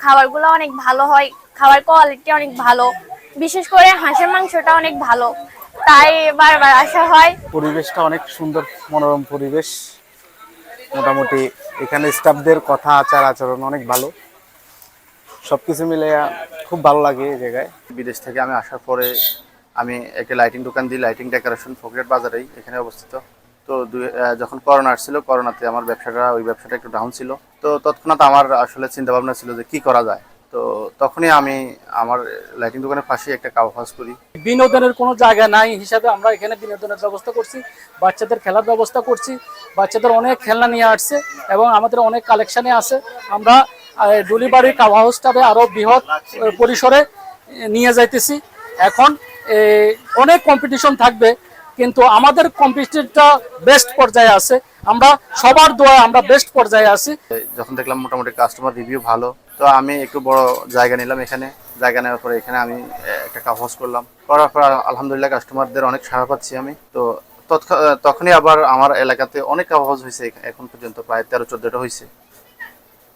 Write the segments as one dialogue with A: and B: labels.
A: খাবারগুলো অনেক ভালো হয়, খাবার কোয়ালিটি অনেক ভালো। বিশেষ করে হাঁসের মাংসটা অনেক ভালো। তাই বারবার আসা হয়।
B: পরিবেশটা অনেক সুন্দর, মনোরম পরিবেশ। মোটামুটি এখানে স্টাফদের কথা, আচার আচরণ অনেক ভালো। সব কিছু মিলে খুব ভালো লাগে এই জায়গায়। বিদেশ থেকে আমি আসার পরে আমি একটা লাইটিং দোকান দিই লাইটিং ডেকোরেশন ফকরেট বাজারেই এখানে অবস্থিত। তো যখন করোনা আসছিল করোনাতে আমার ব্যবসাটা, ওই ব্যবসাটা একটু ডাউন ছিল। তো তৎক্ষণাৎ আমার আসলে চিন্তা ভাবনা ছিল যে কি করা যায়। তো তখনই আমি আমার লাইটিং দোকানের পাশে একটা কাপ হাউস করি।
C: বিনোদনের কোনো জায়গা নাই হিসাবে আমরা এখানে বিনোদনের ব্যবস্থা করছি, বাচ্চাদের খেলার ব্যবস্থা করছি, বাচ্চাদের অনেক খেলনা নিয়ে আসছে এবং আমাদের অনেক কালেকশানে আছে। আমরা ডুলিবাড়ির কাব হাউসটাকে আরও বৃহৎ পরিসরে নিয়ে যাইতেছি। এখন অনেক কম্পিটিশন থাকবে। কিন্তু আমাদের কম্পিটিশনটা বেস্ট পর্যায়ে আছে। আমরা সবার দোয়া আমরা বেস্ট পর্যায়ে আছি।
B: যখন দেখলাম মোটামুটি কাস্টমার রিভিউ ভালো, তো আমি একটু বড় জায়গা নিলাম এখানে। জায়গা নেওয়ার পরে এখানে আমি একটা হাউস করলাম। করার পর আলহামদুলিল্লাহ কাস্টমারদের অনেক সাড়া পাচ্ছি আমি। তো তখনই আবার আমার এলাকাতে অনেক হাউস হয়েছে। এখন পর্যন্ত প্রায় তেরো, চোদ্দটা হয়েছে।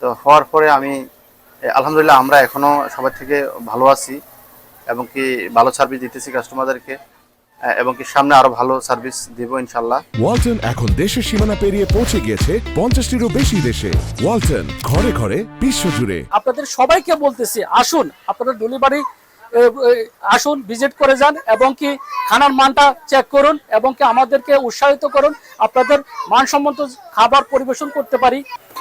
B: তো হওয়ার পরে আমি আলহামদুলিল্লাহ আমরা এখনও সবার থেকে ভালো আছি এবং কি ভালো সার্ভিস দিতেছি কাস্টমারদেরকে এবং কি সামনে আরও ভালো সার্ভিস দিব ইনশাল্লাহ
D: ওয়ালটন এখন দেশের সীমানা পেরিয়ে পৌঁছে গিয়েছে পঞ্চাশটিরও বেশি দেশে। ওয়ালটন ঘরে ঘরে বিশ্ব জুড়ে।
C: আপনাদের সবাইকে বলতেছি আসুন আপনারা এ, আসুন ভিজিট করে যান এবং কি খানার মানটা চেক করুন এবং কি আমাদেরকে উৎসাহিত করুন আপনাদের মানসম্মত খাবার পরিবেশন করতে পারি।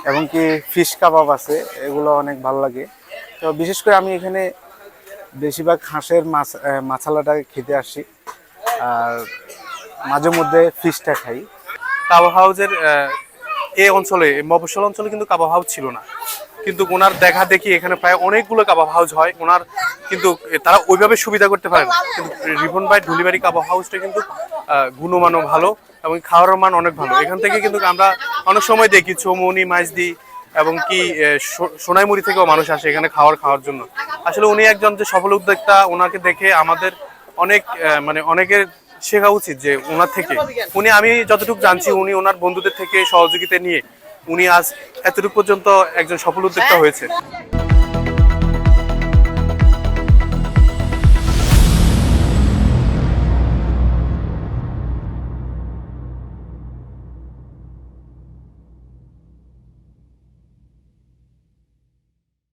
B: এবং কি ফিশ কাবাব আছে এগুলো অনেক ভালো লাগে। তো বিশেষ করে আমি এখানে বেশিরভাগ হাঁসের মাছ মাছালাটা খেতে আসি। মাঝে মধ্যে ফিশটা খাই।
E: কাবা হাউসের আহ, এই অঞ্চলে এই মফস্বল অঞ্চলে কিন্তু কাবা হাউস ছিল না। কিন্তু ওনার দেখা দেখি এখানে প্রায় অনেকগুলো কাবা হাউস হয়। ওনার কিন্তু তারা ওইভাবে সুবিধা করতে পারে না। কিন্তু রিপন ভাই ঢুলিবাড়ি কাবা হাউসটা কিন্তু গুণমানও ভালো এবং খাওয়ার মান অনেক ভালো। এখান থেকে কিন্তু আমরা অনেক সময় দেখি চৌমনি মাইজদি এবং কি সোনাইমুড়ি থেকেও মানুষ আসে এখানে খাওয়ার খাওয়ার জন্য। আসলে উনি একজন যে সফল উদ্যোক্তা ওনাকে দেখে আমাদের অনেক মানে অনেকের শেখা উচিত যে ওনার থেকে। উনি আমি যতটুকু জানছি, উনি ওনার বন্ধুদের থেকে সহযোগিতা নিয়ে উনি আজ এতটুকু পর্যন্ত একজন সফল উদ্যোক্তা হয়েছে।